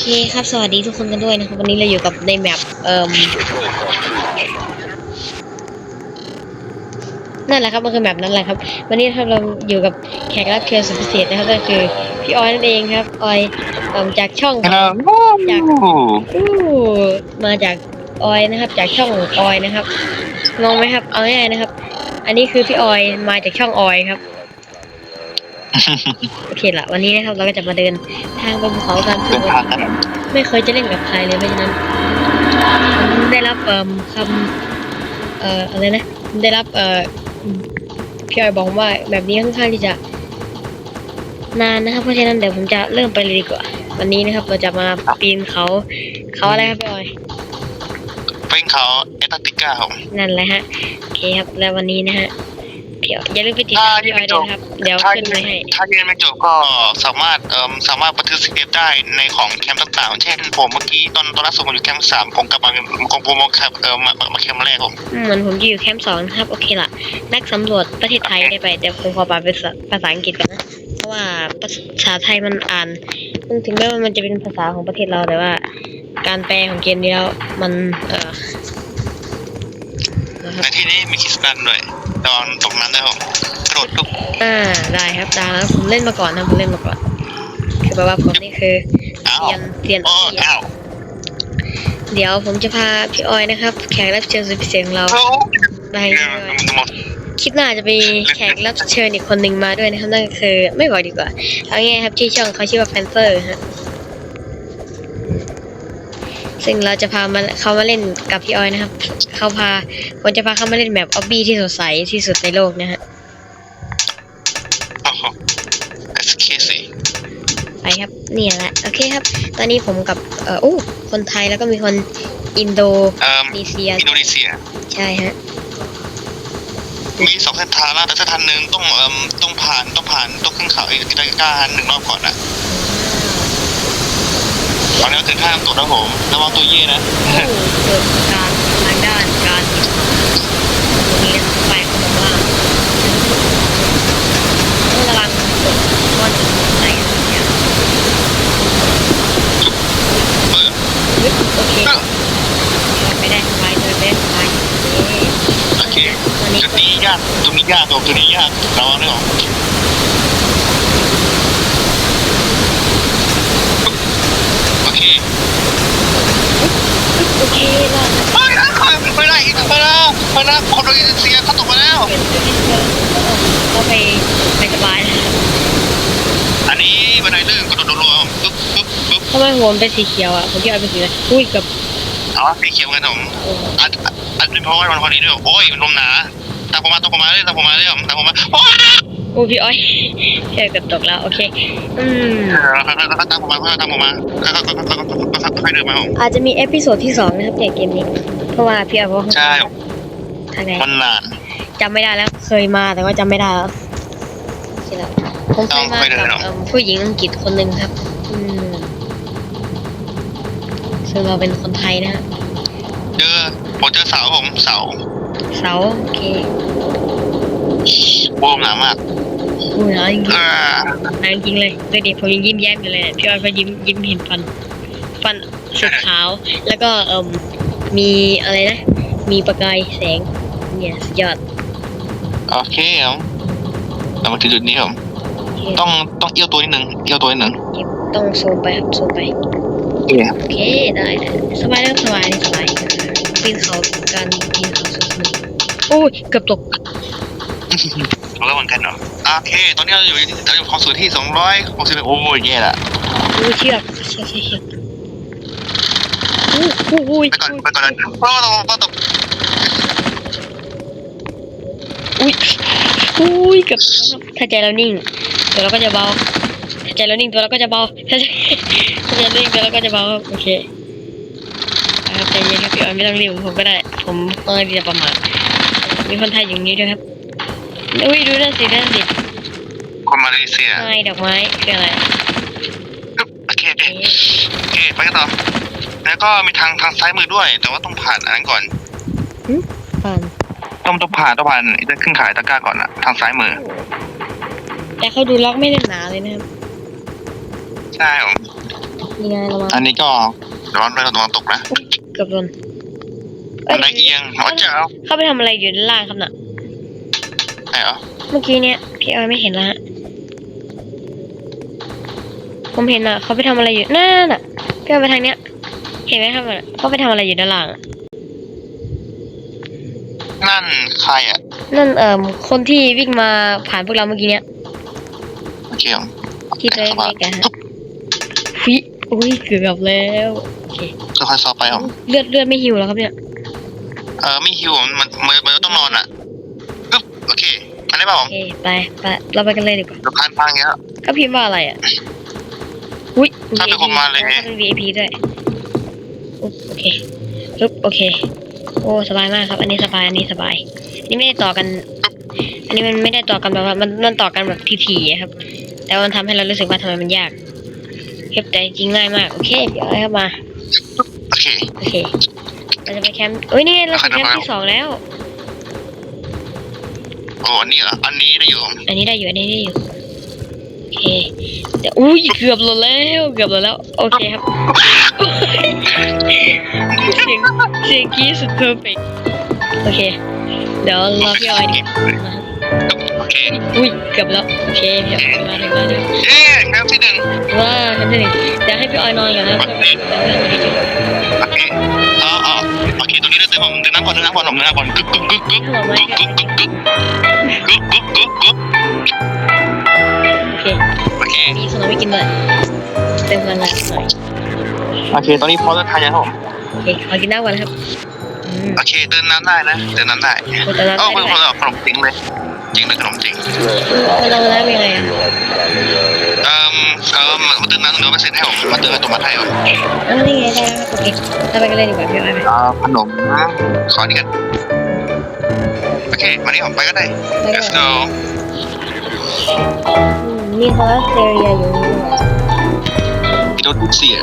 เคครับ สวัสดีทุกคนกันด้วยนะครับ วันนี้เราอยู่กับในแมปเอ่มนั่นแหละครับมันคือแมปนั่นแหละครับ วันนี้ครับเราอยู่กับแขกรับเชิญสุดพิเศษนะครับก็คือพี่ออยนั่นเองครับออยเอ่มจากช่องจากอู้มาจากออยนะครับ จากช่องออยนะครับงงไหมครับ เอาง่ายๆนะครับ อันนี้คือพี่ออยมาจากช่องออยครับ โอเคละวันนี้นะครับเราก็จะมาเดินทางบนภูเขากันเดินทางกันไม่เคยจะเล่นกับใครเลยเพราะฉะนั้นผมได้รับเอ่มคำเอ่ออะไรนะได้รับเอ่อพี่ออยบอกว่าแบบนี้ค่อนข้างที่จะนานนะครับ เพราะฉะนั้นเดี๋ยวผมจะเริ่มไปเลยดีกว่า วันนี้นะครับ เราจะมาปีนเขาเขาอะไรครับพี่ออยเป็นเขาแอตแลนติก้าผมนั่นแหละฮะโอเคครับแล้ววันนี้นะฮะ พี่ออยอย่าลืมไปติดตามพี่ออยด้วยนะครับ เดี๋ยวถ้าขึ้นไว้ให้ ถ้าเรียนไม่จบก็สามารถเอ่อสามารถบันทึกสเก็ตได้ในของแคมป์ต่างๆ เช่นผมเมื่อกี้ตอนตอนล่าสุดผมอยู่แคมป์สามผมกลับมาผมผมมาแคมป์เอ่อมามาแคมป์แรกผมอืมเหมือนผมจะอยู่แคมป์สองนะครับ โอเคละนักสำรวจประเทศไทยได้ไปเดี๋ยวผมขอปาเป็นภาษาภาษาอังกฤษกันนะ เพราะว่าภาษาไทยมันอ่านถึงแม้ว่ามันจะเป็นภาษาของประเทศเราแต่ว่า การแปลของเกมนี้แล้วมันเออนะครับในที่นี้มีคริสตันด้วย ระวังตกน้ำด้วยผมกระโดดทุกอ่าได้ครับได้แล้วผมเล่นมาก่อนนะผมเล่นมาก่อนคือแบบว่าผมนี่คืออ้าวเรียนเรียนโอ้อ้าวเดี๋ยวผมจะพาพี่ออยนะครับ แขกรับเชิญสุดพิเศษของเราโอ้ไปเออด้วย มันหมดคลิปหน้าจะมีแขกรับเชิญอีกคนหนึ่งมาด้วยนะครับนั่นก็คือไม่บอกดีกว่าเอาง่ายๆครับชื่อช่องเขาชื่อว่าแฟนเซอร์ฮะ ซึ่งเราจะพามาเขามาเล่นกับพี่ออยนะครับ เขาพาผมจะพาเขามาเล่นแบบออบบี้ที่สดใสที่สุดในโลกนะฮะโอ้โหเอสเคสิไปครับเนี่ยแหละโอเคครับ ตอนนี้ผมกับเอ่ออู้คนไทยแล้วก็มีคนอินโดเอ่อนีเซียอินโดนีเซีย ใช่ฮะมีสองเส้นทางนะแต่เส้นทางหนึ่งต้องเอ่อต้องผ่านต้องผ่านต้องขึ้นเขาอีกตะการหนึ่งรอบก่อนนะ ตอนนี้ถึงข้ามตัวนะผมระวังตัวเย่นะโอ้เกิดการทางด้านการตรงนี้ไปเขาบอกว่าต้องระวังกดว่าจะไหนเนี่ยเปิดยึดโอเคไม่ได้สบายเลยไม่ได้สบายโอเคตอนนี้จุดนี้ยากตรงนี้ยากตรงตัวนี้ยากระวังด้วยหรอโอ เคโอเคล่ะไปแล้วไปแล้วไปแล้วไปแล้วคนโดนเสียเขาตกมาแล้ว เป็นตัวที่เจอก็ไปไปสบายแล้วอันนี้บันไดเลื่อนกระโดดรัวๆปึ๊บปึ๊บปึ๊บทำไมหัวมันเป็นสีเขียวอะผมคิดว่าเป็นสีอะไรอุ้ยกับอ๋อสีเขียวกันผมโอ้อันอันเป็นเพราะว่ามันพอดีด้วยโอ้ยมันลมหนาตามผมมาตามผมมาเลยตามผมมาเลยตามผมมาโอ้ย โอ้พี่อ้อยเจอกับตกแล้วโอเคอืมตามผมมาตามผมมาค่อยๆเดินมาผมอาจจะมีเอพิโซดที่สองนะครับในเกมนี้ เพราะว่าพี่อ้อยบอกว่าใช่ทางไหนมันนานจำไม่ได้แล้วเคยมาแต่ว่าจำไม่ได้แล้วโอเคแล้วผมเคยมากับผู้หญิงอังกฤษคนหนึ่งครับ อืมซึ่งเราเป็นคนไทยนะฮะเจอผมเจอเสาผมเสาเสาโอเคโบมหนามาก อู้หนาวจริงอ่าๆหนาวจริงๆเลยเด็กๆผมยังยิ้มแย้มอยู่เลยเนี่ยพี่อ้อยก็ยิ้มยิ้มเห็นฟัน ฟันสีขาว แล้วก็เอ่มมีอะไรนะ มีประกายแสง เนี่ยสุดยอดโอเคผมเรามาถึงจุดนี้ผมโอเคต้องต้องเอี้ยวตัวนิดนึงเอี้ยวตัวนิดนึงเก็บต้องโซมไปครับโซมไป เอ๊ะโอเคได้ได้สบายแล้วสบายสบายปีนเขาการปีนเขาสุดสนุกโอ้ยเกือบตกเราเหมือนกันเนาะโอเค ตอนนี้เราอยู่เราอยู่ความสูงที่สองร้อยหกสิบโอ้ยแย่ละโอ้ยเชือกเชือกเชือกเชือกอู้อู้อู้ยไปก่อนไปก่อนนะเพราะเราต้องตกอุ้ยอุ้ยเกือบถ้าใจเรานิ่งตัวเราก็จะเบาถ้าใจเรานิ่งตัวเราก็จะเบาถ้าใจถ้าใจเรานิ่งตัวเราก็จะเบาครับโอเคครับใจเย็นครับพี่ออนไม่ต้องรีบผมก็ได้ ผมเออที่จะประมาทมีคนไทยอย่างนี้ด้วยครับ อุ้ยดูนั่นสินั่นสิคนมาเลเซียไม้ดอกไม้คืออะไรโอเคโอเคโอเคไปกันต่อแล้วก็มีทางทางซ้ายมือด้วย แต่ว่าต้องผ่านอันนั้นก่อนฟันต้องต้องผ่านต้องผ่านไอ้เครื่องขายตะกร้าก่อนอะทางซ้ายมือ แต่เขาดูล็อกไม่ได้หนาเลยนะครับใช่ผมนี่ไงระวังอันนี้ก็ร้อนไประวังตกนะเกือบโดนบันไดเอียงหัวเจ้าเข้าไปทำอะไรอยู่ด้านล่างครับน่ะ ใช่เหรอเมื่อกี้เนี่ยพี่ออยไม่เห็นละฮะผมเห็นอะเขาไปทำอะไรอยู่นั่นน่ะพี่ออยไปทางเนี้ย เห็นไหมครับน่ะเขาไปทำอะไรอยู่ด้านล่างอะนั่นใครอะนั่นเอ่อคนที่วิ่งมาผ่านพวกเราเมื่อกี้เนี้ยโอเคผมที่ตัวเล็กๆอะฮะฟิอุ้ยเกือบแล้วโอเคค่อยๆซอไปผมเลือดเลือดไม่หิวแล้วครับเนี่ยเออไม่หิวมันมันมันต้องนอนอะปึ๊บ โอเคอันนี้เปล่าผโอมเคไปไปเราไปกันเลยดีกว่าสะพานพังเงี้ยเขาพิมพ์ว่าอะไรอะ อุ้ย ถ้าเป็นคนมาเลยอ๋อเป็น VIP ด้วยอุ๊บโอเคปึ๊บโอเค โอ้สบายมากครับ อันนี้สบายอันนี้สบาย อันนี้ไม่ได้ต่อกัน อันนี้มันไม่ได้ต่อกันแบบว่ามันมันต่อกันแบบทีๆอะครับ แต่ว่ามันทำให้เรารู้สึกว่าทำไมมันยากครับแต่จริงง่ายมาก โอเค เดี๋ยวเอาเข้ามา โอเค โอเค เราจะไปแคมป์เอ้ยนี่ไงเราถึงแคมป์ที่สองแล้ว โอ้อันนี้เหรออันนี้ได้อยู่ผมอันนี้ได้อยู่อันนี้ได้อยู่โอเคแต่อุ้ยเกือบหล่นแล้วเกือบหล่นแล้วโอเคครับเสียงเสียงกรี้สุดเพอร์เฟกโอเคเดี๋ยวรอพี่ออยดีนะครับโอเคอุ้ยเกือบแล้วโอเคพี่ออยมาถึงแล้วนะเย้แคมป์ที่หนึ่งว้าแคมป์ที่หนึ่งเดี๋ยวให้พี่ออยนอนก่อนนะเพื่อเดี๋ยวเรื่องมันจะจบโอเคอ๋ออ๋อโอเคตรงนี้ได้เต็มผมดื่มน้ำก่อนดื่มน้ำก่อนผมดื่มน้ำก่อนกึกกึกกึกกึกถ้าเราไม่กึกกึกกึกกึ มีขนมไม่กินด้วยเติมพลังงานหน่อยโอเค ตอนนี้พอจะทานยังครับผมโอเคขอกินน้ำก่อนนะครับอืม โอเคเดินน้ำได้นะเดินน้ำได้คุณจะรับเอ้าได้ไม่ด้วยพอแล้วขนมจริงเลย จริงเลยขนมจริงคุณเรารับยังไงอะเอ่อเอ่อมาเดินน้ำเนื้อมาเซ็นให้ผมมาเดินตัวมาให้ผมอ๋อนี่ไงได้แล้วโอเคเราไปกันเลยดีกว่าพี่ออยไปอ่าขนมขอนี่กันโอเคมานี่ผมไปก็ได้ let's go อืม มีคอร์สเซเรียอยู่นี่ด้วยอินโดนีเซีย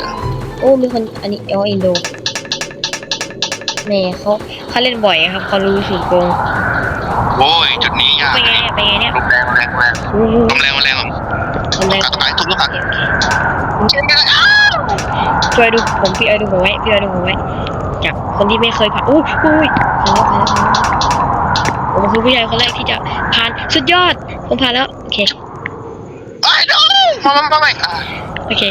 โอ้มีคนอันนี้อ๋ออินโดแหม่เขาเขาเล่นบ่อยครับเขารู้สูตรโกงโอ้ยจุดนี้ยากเป็นไงเนี่ยเป็นไงเนี่ยลมแรงแรงแรงอู้หูลมแรงลมแรงผมทำได้กัดตายทุบลูกกัดช่วยดูผมพี่ออยดูผมไว้พี่ออยดูผมไว้จากคนที่ไม่เคยผ่านอู้หูยผ่านแล้วผ่านแล้วผ่านแล้วผมคือผู้ชายคนแรกที่จะผ่านสุดยอดผมผ่านแล้วโอเคไอ้ ดูมามามามาอะโอเค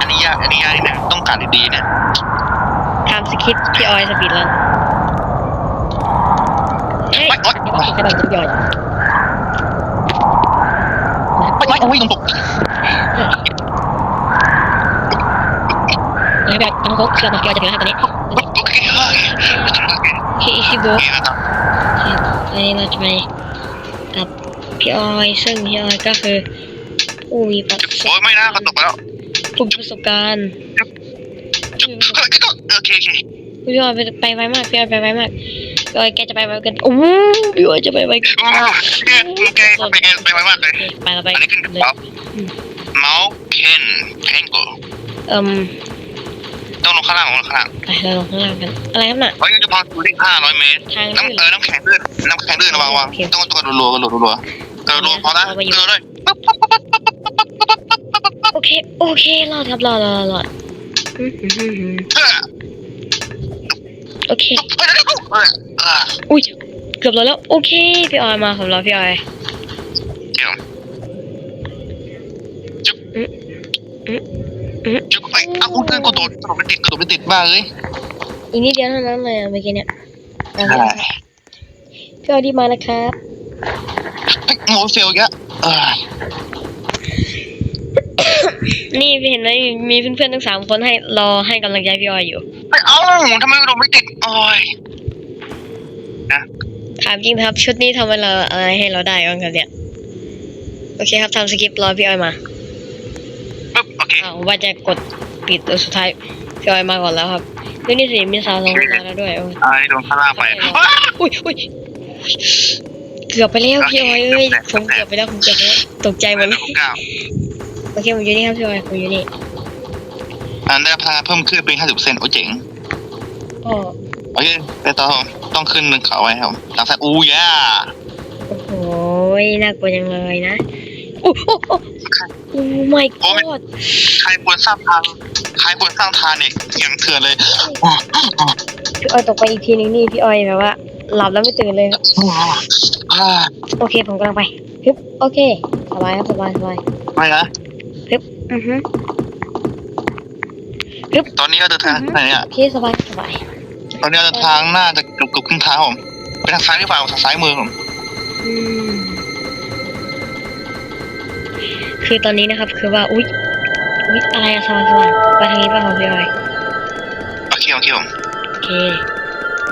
อันนี้ยากอันนี้ยากนะต้องการดีๆนะทำสคริปต์พี่ออยสปีดรันเฮ้ยไม่โอ๊ยนี่ว่าถูกกระดาพี่ออยไม่ไม่โอ้ยลงตกนะครับแบบน้องโค้กเรามาพี่ออยจะถึงแล้วตอนนี้โอเคโอเคโอเคอีซิโบโอเคนะครับอันนี้เราจะไปกับ พี่ออยซึ่งพี่ออยก็คือผู้มีประสบโอ้ยไม่น่ากระตกไปแล้วผู้มีประสบการณ์จุดเฮ้ยก็โอเคโอเคพี่ออยไปไปไวมากพี่ออยไปไวมากพี่ออยแกจะไปไวกันโอ้โหพี่ออยจะไปไวกันโอเคโอเคไปไงไปไวมากเลยโอเคไปเราไปอันนี้ขึ้นกระเลยเป๋าเมาส์เพนเพนโกเอิ่มต้องลงข้างล่างลงข้างล่างไปเราลงข้างล่างกันอะไรครับน่ะเฮ้ยจะพังอยู่ที่ห้าร้อยเมตรทางน้ำเออน้ำแข็งลื่นน้ำแข็งลื่นระวังวางต้องต้องกระโดดรัวก ระโดดรัวกระโดดพอละกระโดดเลยโอเค โอเค รอดครับรอดรอดรอดอืมอืมอืมอืมเออโอเคเออเอออุ้ย เกือบรอดแล้ว โอเค พี่ออยมาผมรอพี่ออยเดี๋ยวจุ๊บจุ๊บไอ้เอาคุณกระโดดกระโดดไม่ติดกระโดดไม่ติดบ้าเลยอีกนิดเดียวเท่านั้นเลยอะเมื่อกี้เนี่ยเอาอะไรพี่ออยดีมานะครับเฮ้ย โมเฟลอีกแล้วเออนี่พี่เห็นไหมมีเพื่อนๆทั้งสามคนให้รอให้กำลังใจพี่ออยอยู่ไม่เอาทำไมกระโดดไม่ติดโอ้ยถามจริงนะครับ ชุดนี้ทำให้เราอะไรให้เราได้บ้างครับเนี่ยโอเคครับทำสคริปต์รอพี่ออยมาปึ๊บโอเคอ้าวว่าจะกดปิดตัวสุดท้ายพี่ออยมาก่อนแล้วครับดูนี่สิมีสาวสองคนมาแล้วด้วยโอ้ยไอ้โดนข้างล่างไปว้าอุ้ยอุ้ย เกือบไปแล้วพี่ออยเอ้ยเกือบผมแล้วเกือบไปแล้วผมเกือบไปแล้วตกใจหมดเลยเก้าโอเคผมอยู่นี่ครับพี่ออยผมอยู่นี่อันได้พาเพิ่มขึ้นเป็นห้าสิบเปอร์เซ็นต์โอ้เจ๋งอ๋อโอเคแต่ต่อต้องขึ้นบนเขาไว้ครับทางซ้ายอู้ย่าโอ้โหน่ากลัวจังเลยนะอู้โอ้โอ้โอ้ my โอ้ไม่ god ใครควรสร้างทางใครควรสร้างทางเนี่ยอย่างเถื่อนเลยอ๋ออ๋อพี่ออยตกไปอีกทีนึงนี่พี่ออยแบบว่าหลับแล้วไม่ตื่นเลยครับ อ๋ออ่าโอเคผมกำลังไปฮึบโอเค สบายครับสบายสบายไปนะฮึบอือฮึตอนนี้เราเดินทางไหนเนี่ย โอเคสบายสบายตอนนี้เราเดินทางน่าจะเกือบเกือบครึ่งทางผมไปทางซ้ายหรือเปล่าทางซ้ายมือผมอืมคือตอนนี้นะครับ คือว่าอุ๊ยอุ๊ยอะไรอะสว่างสว่างไปทางนี้ป่ะครับพี่ออยโอเคโอเคผมโอเค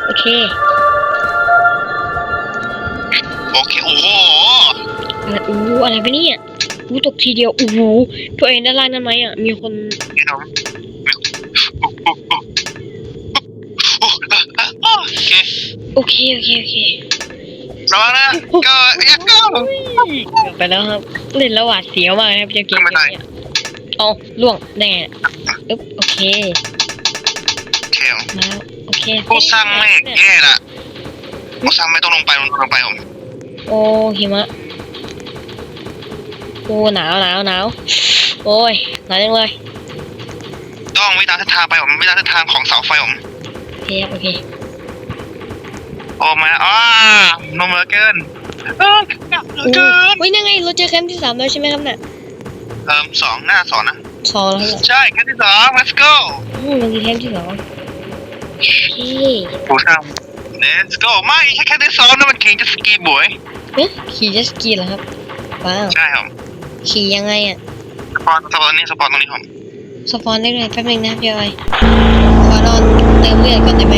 โอเค อะไรอู้อะไรไปเนี่ยอู้ตกทีเดียวอู้หูพี่ออยเห็นด้านล่างนั้นไหมอะ มีคนนี่ผมโอเคโอเคโอเคโอเคระวังนะก็อย่าก็เกือบไปแล้วครับ เล่นแล้วหวาดเสียวมากนะครับเจ้าเกมไม่ได้เนี่ยเอาล่วงได้ไงอะอึ๊บโอเคโอเคผมมาแล้วโอเคผู้สร้างเมฆแย่ละผู้สร้างไม่ต้องลงไปลงลงไปผมโอ้หิมะ โอ้หนาวหนาวหนาวโอ้ยหนาวจังเลยต้องไม่ตามเส้นทางไปผมไม่ตามเส้นทางของเสาไฟผมโอเคครับโอเคโอ้มาอ้านมเหลือเกินเออเหลืออู้เกินเฮ้ยนั่นไงเราเจอแคมป์ที่สามแล้วใช่ไหมครับเนี่ยเอิ่มสองหน้าสองนะสองแล้วครับเนี่ยใช่แค่ที่สอง let's go อืมมันคือแคมป์ที่สองโอเคผู้สร้าง let's go ไม่แค่แค่ที่สองนั่นมันเก่งจะสกีบวยเอ๊ะขี่เจ็ตสกีเหรอครับว้าวใช่ครับ ขี่ยังไงอะสปอนสปอนนี้สปอนตรงนี้ผมสปอนได้เลยแป๊บนึงนะพี่ออยขอนอนเติมเลือดก่อนได้ไหม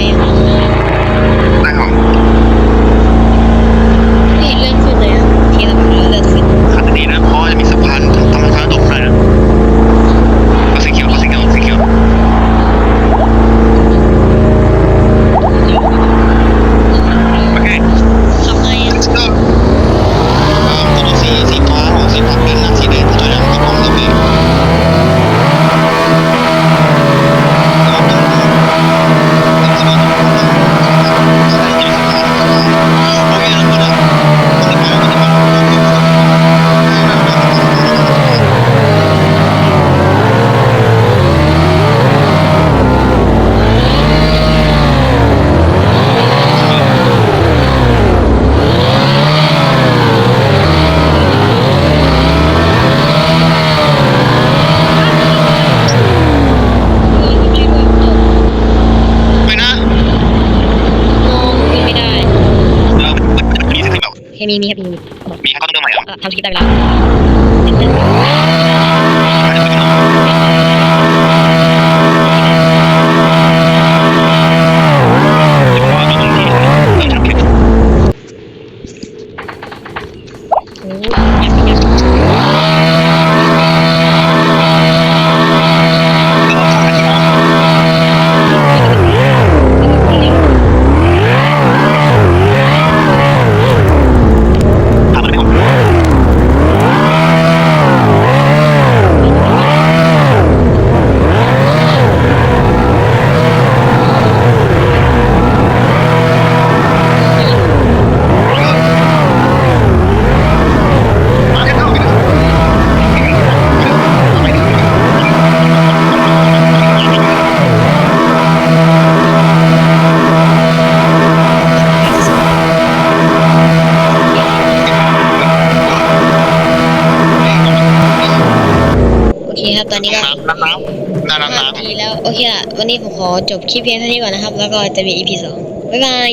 มีมีครับมีมีมีเขาต้องเดินใหม่ครับอะทำสกิปได้เวลา ตอนนี้ก็น้ำน้ำน้ำน้ำห้าน้ำ ทีแล้ว โอเคละวันนี้ผมขอจบคลิปเพียงเท่านี้ก่อนนะครับ แล้วก็จะมี EP สองบ๊ายบาย